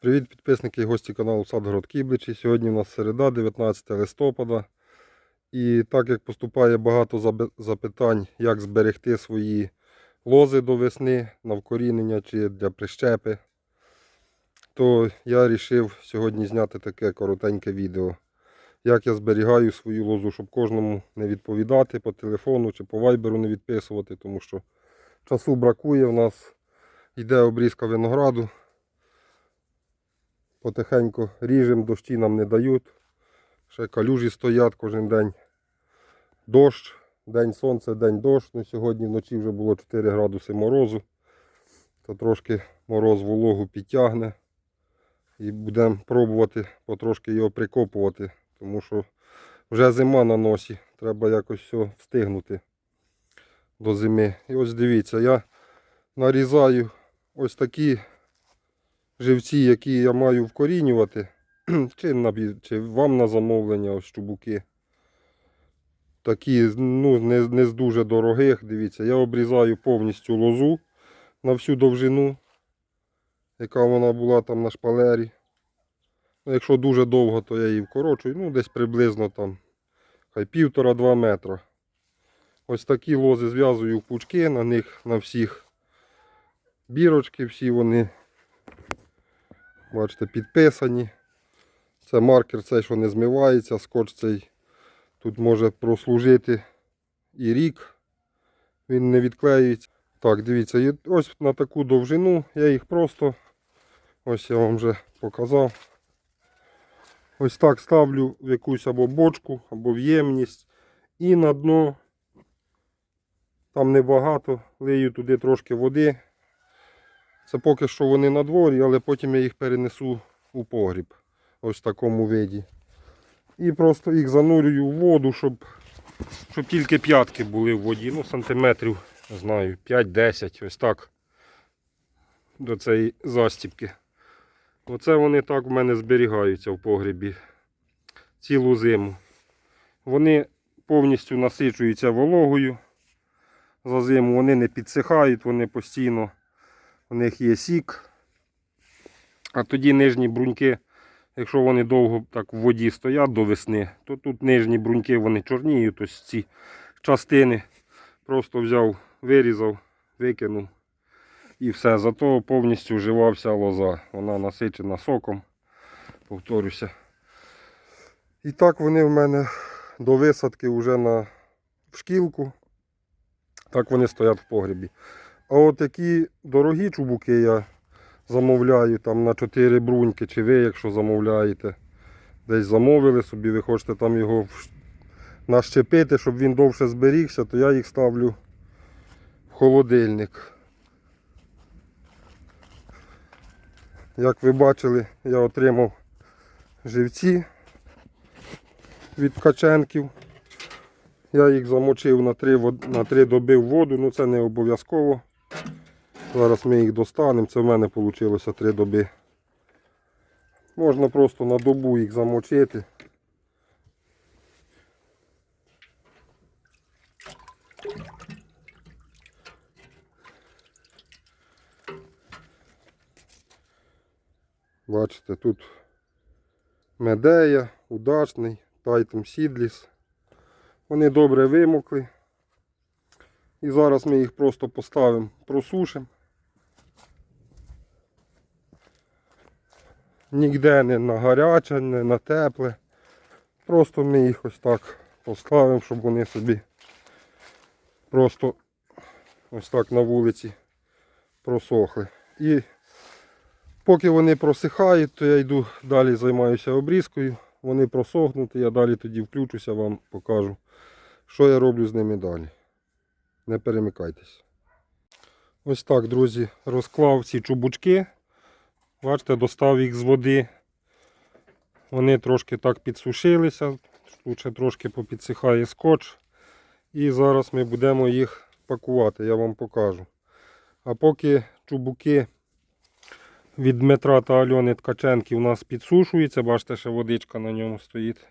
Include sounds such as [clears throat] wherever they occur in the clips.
Привіт підписники і гості каналу Садгород Кібличі. Сьогодні у нас середа, 19 листопада. І так як поступає багато запитань, як зберегти свої лози до весни на вкорінення чи для прищепи, то я вирішив сьогодні зняти таке коротеньке відео. Як я зберігаю свою лозу, щоб кожному не відповідати по телефону чи по вайберу не відписувати, тому що часу бракує. У нас йде обрізка винограду. Потихеньку ріжемо, дощі нам не дають. Ще калюжі стоять кожен день. Дощ, день сонце, день дощ. Ну, сьогодні вночі вже було 4 градуси морозу. То трошки мороз вологу підтягне. І будемо пробувати потрошки його прикопувати, тому що вже зима на носі. Треба якось все встигнути до зими. І ось дивіться, я нарізаю ось такі живці, які я маю вкорінювати, [clears throat] чи, на, чи вам на замовлення, ось чубуки. Такі, ну, не, не з дуже дорогих. Дивіться, я обрізаю повністю лозу на всю довжину, яка вона була там на шпалері. Ну, якщо дуже довго, то я її вкорочую, ну, десь приблизно там хай півтора-два метра. Ось такі лози зв'язую в пучки, на них на всіх бірочки, всі вони Бачите, підписані. Це маркер цей, що не змивається, скотч цей тут може прослужити і рік. Він не відклеюється. Так, дивіться, ось на таку довжину я їх просто, ось я вам вже показав. Ось так ставлю в якусь або бочку, або в ємність. І на дно, там небагато, лию туди трошки води. Це поки що вони на дворі, але потім я їх перенесу у погріб. Ось в такому виді. І просто їх занурюю в воду, щоб, щоб тільки п'ятки були в воді. Ну, сантиметрів, не знаю, 5-10, ось так. До цієї застіпки. Оце вони так в мене зберігаються в погрібі цілу зиму. Вони повністю насичуються вологою. За зиму вони не підсихають, вони постійно у них є сік. А тоді нижні бруньки, якщо вони довго так в воді стоять до весни, то тут нижні бруньки вони чорніють, ось ці частини просто взяв, вирізав, викинув і все. Зато повністю жива вся лоза. Вона насичена соком, повторюся. І так вони в мене до висадки вже на в шкілку. Так вони стоять в погребі. А от такі дорогі чубуки я замовляю там на 4 бруньки, чи ви, якщо замовляєте, десь замовили собі, ви хочете там його нащепити, щоб він довше зберігся, то я їх ставлю в холодильник. Як ви бачили, я отримав живці від ткаченків. Я їх замочив на 3, на 3 доби в воду, ну це не обов'язково. Зараз ми їх достанемо, це в мене вийшло 3 доби. Можна просто на добу їх замочити. Бачите, тут медея, удачний, тайтем сідліс. Вони добре вимокли. І зараз ми їх просто поставимо, просушимо. Ніде не на гаряче, не на тепле. Просто ми їх ось так поставимо, щоб вони собі просто ось так на вулиці просохли. І поки вони просихають, то я йду далі займаюся обрізкою. Вони просохнуть, я далі тоді включуся, вам покажу, що я роблю з ними далі. Не перемикайтесь. Ось так, друзі, розклав ці чубучки. Бачите, достав їх з води. Вони трошки так підсушилися. Тут ще трошки попідсихає скотч. І зараз ми будемо їх пакувати, я вам покажу. А поки чубуки від Дмитра та Альони Ткаченки у нас підсушуються, бачите, ще водичка на ньому стоїть.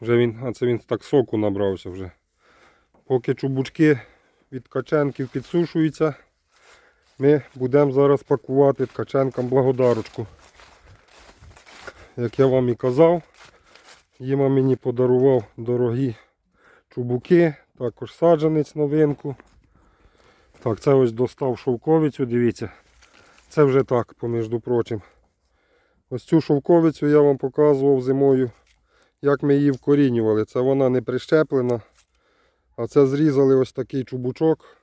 Вже він, а це він так соку набрався вже. Поки чубучки від Ткаченків підсушуються, Ми будемо зараз пакувати ткаченкам благодарочку. Як я вам і казав, Діма мені подарував дорогі чубуки, також саджанець новинку. Так, це ось достав шовковицю, дивіться. Це вже так, поміж прочим. Ось цю шовковицю я вам показував зимою, як ми її вкорінювали. Це вона не прищеплена. А це зрізали ось такий чубучок.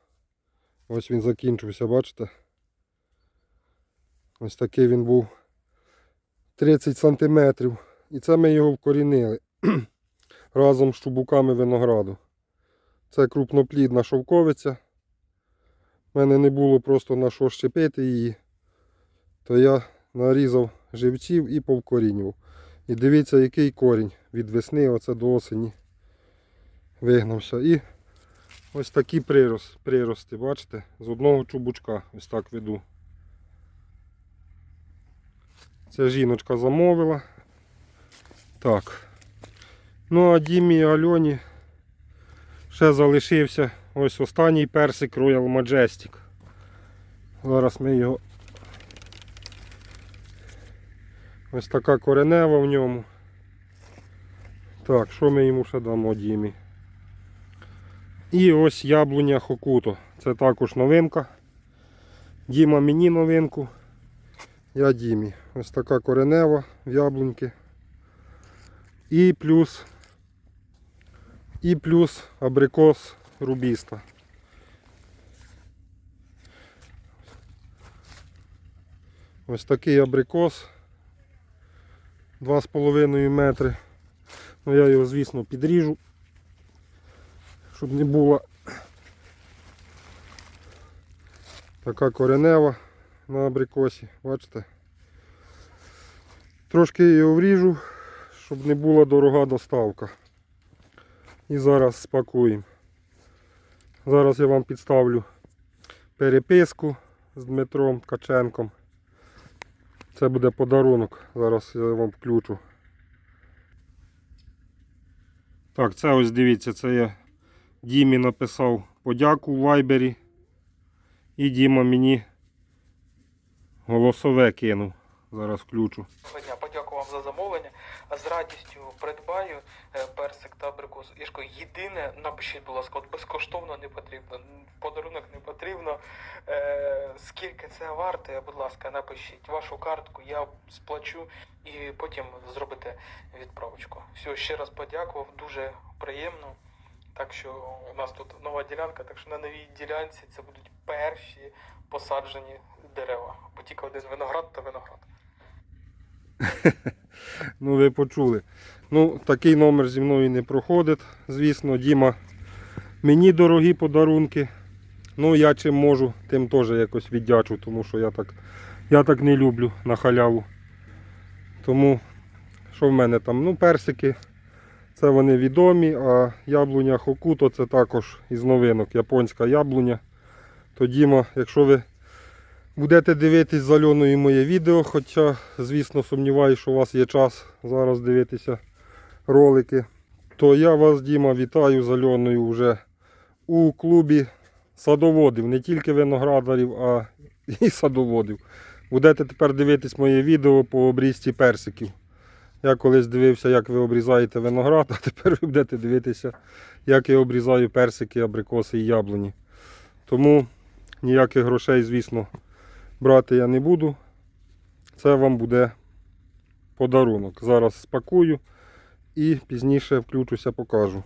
Ось він закінчився, бачите? Ось такий він був 30 сантиметрів. І це ми його вкорінили [clears throat] разом з чубуками винограду. Це крупноплідна шовковиця. У мене не було просто на що щепити її. То я нарізав живців і повкорінював. І дивіться, який корінь від весни оце до осені вигнався. І ось такі прирос, прирости, бачите? З одного чубучка ось так веду. Це жіночка замовила. Так. Ну а Дімі і Альоні ще залишився ось останній персик Royal Majestic. Зараз ми його. Ось така коренева в ньому. Так, що ми йому ще дамо Дімі? І ось яблуня Хокуто. Це також новинка. Діма мені новинку. Я Дімі. Ось така коренева в яблуньки. І плюс і плюс абрикос рубіста. Ось такий абрикос 2,5 метри. Ну я його, звісно, підріжу, щоб не було така коренева на абрикосі, бачите? Трошки його вріжу, щоб не була дорога доставка. І зараз спакуємо. Зараз я вам підставлю переписку з Дмитром Ткаченком. Це буде подарунок. Зараз я вам включу. Так, це ось дивіться, це я Дімі написав подяку в Вайбері. І Діма мені голосове кинув. Зараз включу. Подякую вам за замовлення. З радістю придбаю е, персик та абрикос. Ішко, єдине, напишіть, будь ласка, от безкоштовно не потрібно, подарунок не потрібно. Е, скільки це варте, будь ласка, напишіть вашу картку, я сплачу і потім зробите відправочку. Все, ще раз подякував, дуже приємно. Так що у нас тут нова ділянка, так що на новій ділянці це будуть перші посаджені дерева. Бо тільки один виноград та виноград. [laughs] Ну, ви почули. Ну, такий номер зі мною не проходить. Звісно, Діма, мені дорогі подарунки. Ну, я чим можу, тим теж якось віддячу, тому що я так, я так не люблю на халяву. Тому, що в мене там? Ну, персики. Це вони відомі, а яблуня Хокуто це також із новинок. Японська яблуня. То Діма, якщо ви будете дивитись з Альоною моє відео, хоча, звісно, сумніваюся, що у вас є час зараз дивитися ролики, то я вас, Діма, вітаю з Альоною вже у клубі садоводів, не тільки виноградарів, а і садоводів. Будете тепер дивитись моє відео по обрізці персиків. Я колись дивився, як ви обрізаєте виноград, а тепер ви будете дивитися, як я обрізаю персики, абрикоси і яблуні. Тому ніяких грошей, звісно, брати я не буду. Це вам буде подарунок. Зараз спакую і пізніше включуся, покажу.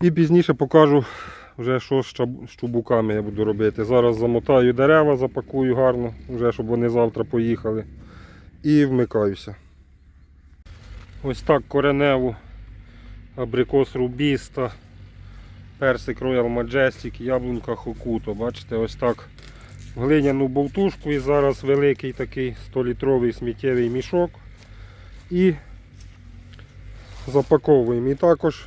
І пізніше покажу вже що з чубуками я буду робити. Зараз замотаю дерева, запакую гарно, вже щоб вони завтра поїхали. І вмикаюся. Ось так кореневу абрикос рубіста, персик Royal Majestic, яблунька Хокуто. Бачите, ось так в глиняну болтушку і зараз великий такий 100-літровий сміттєвий мішок. І запаковуємо. І також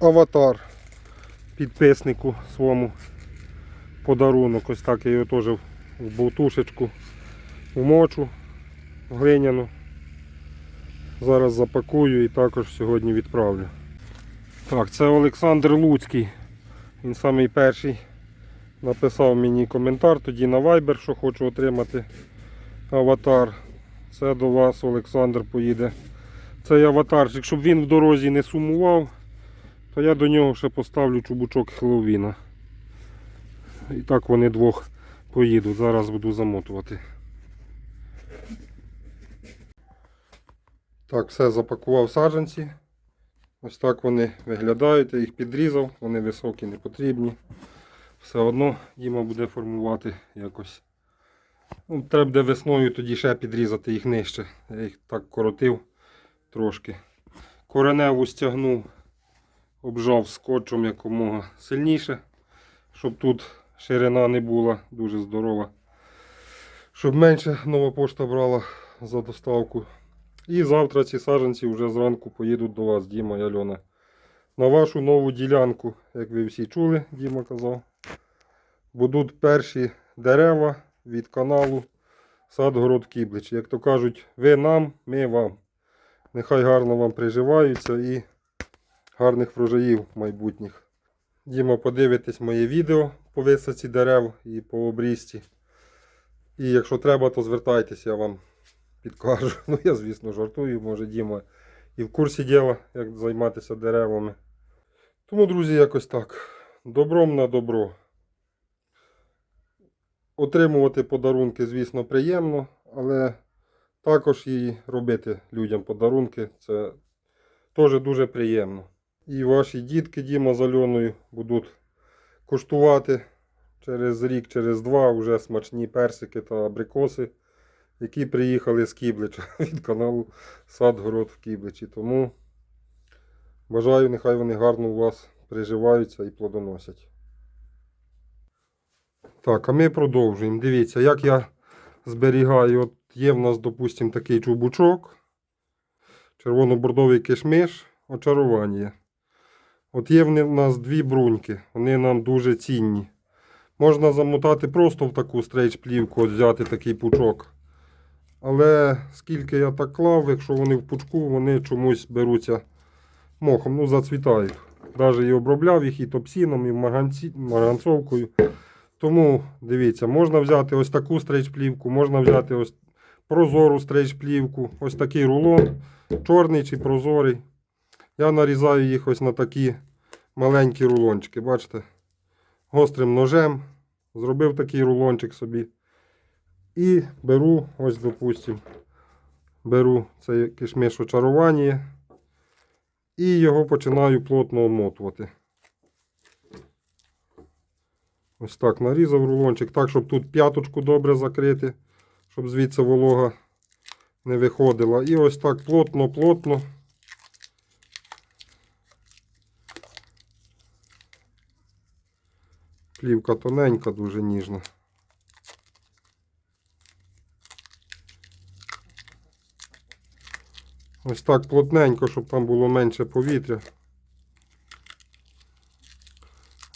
аватар підписнику своєму подарунок. Ось так я його теж в болтушечку вмочу глиняну. Зараз запакую і також сьогодні відправлю. Так, це Олександр Луцький. Він самий перший написав мені коментар тоді на Viber, що хочу отримати аватар. Це до вас Олександр поїде. Цей аватарчик, щоб він в дорозі не сумував, то я до нього ще поставлю чубучок Хеллоуіна. І так вони двох поїдуть. Зараз буду замотувати. Так, все запакував саджанці. Ось так вони виглядають. Я їх підрізав, вони високі, не потрібні. Все одно Діма буде формувати якось. Ну, треба буде весною тоді ще підрізати їх нижче. Я їх так коротив трошки. Кореневу стягнув, обжав скотчем якомога сильніше, щоб тут ширина не була дуже здорова. Щоб менше нова пошта брала за доставку. І завтра ці саджанці вже зранку поїдуть до вас, Діма і Альона. На вашу нову ділянку, як ви всі чули, Діма казав, будуть перші дерева від каналу Садгород Кіблич. Як то кажуть, ви нам, ми вам. Нехай гарно вам приживаються і гарних врожаїв майбутніх. Діма, подивитесь моє відео по висадці дерев і по обрізці. І якщо треба, то звертайтеся, я вам підкажу. [laughs] Ну, я, звісно, жартую, може Діма і в курсі діла, як займатися деревами. Тому, друзі, якось так. Добром на добро. Отримувати подарунки, звісно, приємно, але також і робити людям подарунки це теж дуже приємно. І ваші дітки Діма з Альоною будуть куштувати через рік, через два вже смачні персики та абрикоси, які приїхали з Кіблича [laughs] від каналу Садгород в Кібличі. Тому бажаю, нехай вони гарно у вас приживаються і плодоносять. Так, а ми продовжуємо. Дивіться, як я зберігаю. От є в нас, допустимо, такий чубучок. Червоно-бордовий кишмиш, очарування. От є в нас дві бруньки, вони нам дуже цінні. Можна замотати просто в таку стрейч-плівку, взяти такий пучок. Але скільки я так клав, якщо вони в пучку, вони чомусь беруться мохом, ну зацвітають. Навіть і обробляв їх і топсіном, і марганцовкою. Тому дивіться, можна взяти ось таку стрейч-плівку, можна взяти ось прозору стрейч-плівку, ось такий рулон, чорний чи прозорий. Я нарізаю їх ось на такі маленькі рулончики. Бачите? Гострим ножем. Зробив такий рулончик собі. І беру, ось, допустим, беру цей кишмиш очарування і його починаю плотно омотувати. Ось так нарізав рулончик, так, щоб тут п'яточку добре закрити, щоб звідси волога не виходила. І ось так плотно-плотно. Плівка тоненька, дуже ніжна. Ось так плотненько, щоб там було менше повітря.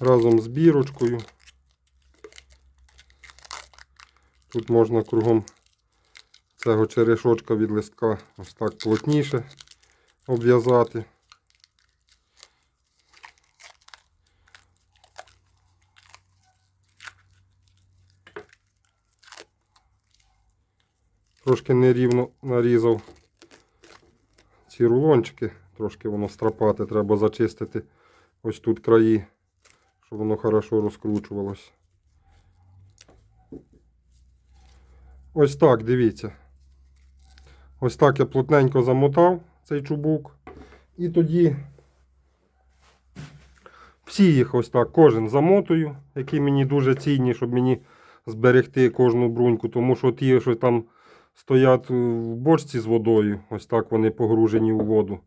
Разом з бірочкою. Тут можна кругом цього черешочка від листка ось так плотніше обв'язати. Трошки нерівно нарізав ці рулончики, трошки воно страпати, треба зачистити ось тут краї, щоб воно хорошо розкручувалось. Ось так, дивіться. Ось так я плотненько замотав цей чубук. І тоді всі їх ось так, кожен замотую, які мені дуже цінні, щоб мені зберегти кожну бруньку, тому що ті, що там стоять в бочці з водою, ось так вони погружені у воду.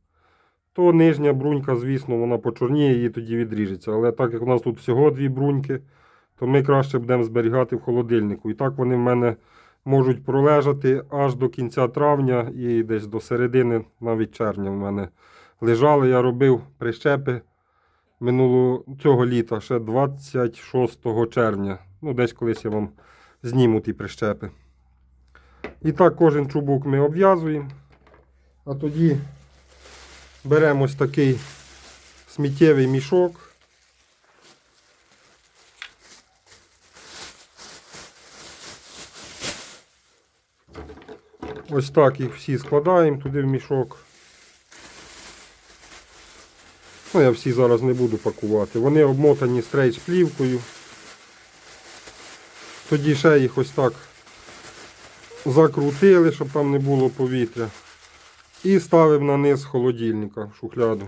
То нижня брунька, звісно, вона почорніє і тоді відріжеться. Але так як у нас тут всього дві бруньки, то ми краще будемо зберігати в холодильнику. І так вони в мене можуть пролежати аж до кінця травня і десь до середини, навіть червня в мене лежали. Я робив прищепи минулого цього літа, ще 26 червня. Ну, десь колись я вам зніму ті прищепи. І так кожен чубук ми обв'язуємо. А тоді беремо ось такий сміттєвий мішок. Ось так їх всі складаємо туди в мішок. Ну, я всі зараз не буду пакувати. Вони обмотані стрейч плівкою. Тоді ще їх ось так закрутили, щоб там не було повітря. І ставив на низ холодильника шухляду.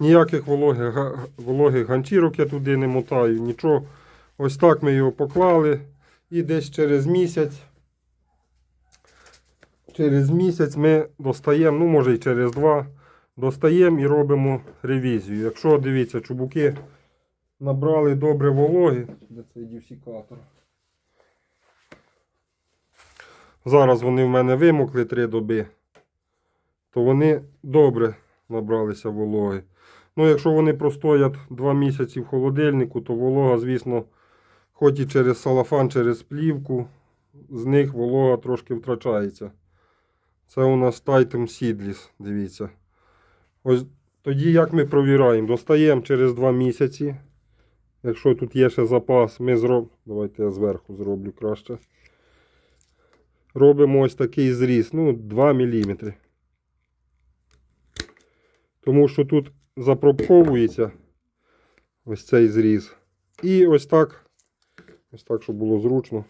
Ніяких вологих, вологих ганчірок я туди не мотаю, нічого. Ось так ми його поклали. І десь через місяць. Через місяць ми достаємо, ну може і через два, достаємо і робимо ревізію. Якщо дивіться, чубуки набрали добре вологи, де цей дівсікатор. Зараз вони в мене вимокли три доби, то вони добре набралися вологи. Ну, якщо вони простоять два місяці в холодильнику, то волога, звісно, хоч і через салафан, через плівку, з них волога трошки втрачається. Це у нас Titan Seedless, дивіться. Ось тоді як ми провіраємо? Достаємо через 2 місяці. Якщо тут є ще запас, ми зробимо. Давайте я зверху зроблю краще. Робимо ось такий зріз, ну, 2 мм. Тому що тут запробковується ось цей зріз. І ось так. Ось так, щоб було зручно.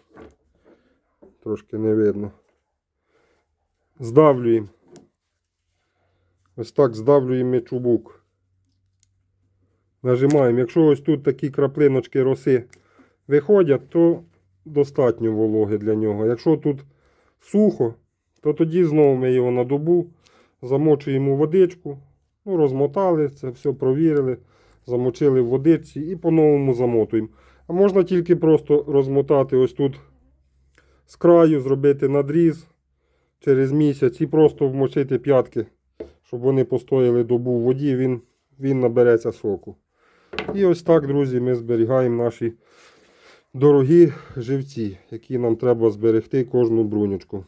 Трошки не видно. Здавлюємо. Ось так здавлюємо чубук. Нажимаємо. Якщо ось тут такі краплиночки роси виходять, то достатньо вологи для нього. Якщо тут сухо, то тоді знову ми його на добу замочуємо водичку. Ну, розмотали, це все провірили, замочили в водичці і по-новому замотуємо. А можна тільки просто розмотати ось тут з краю, зробити надріз через місяць і просто вмочити п'ятки, щоб вони постояли добу в воді, він, він набереться соку. І ось так, друзі, ми зберігаємо наші дорогі живці, які нам треба зберегти кожну бруньочку.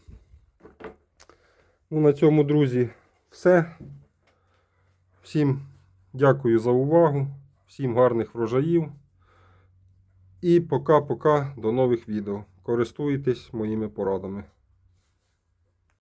Ну, на цьому, друзі, все. Всім дякую за увагу, всім гарних врожаїв. І пока-пока до нових відео. Користуйтесь моїми порадами.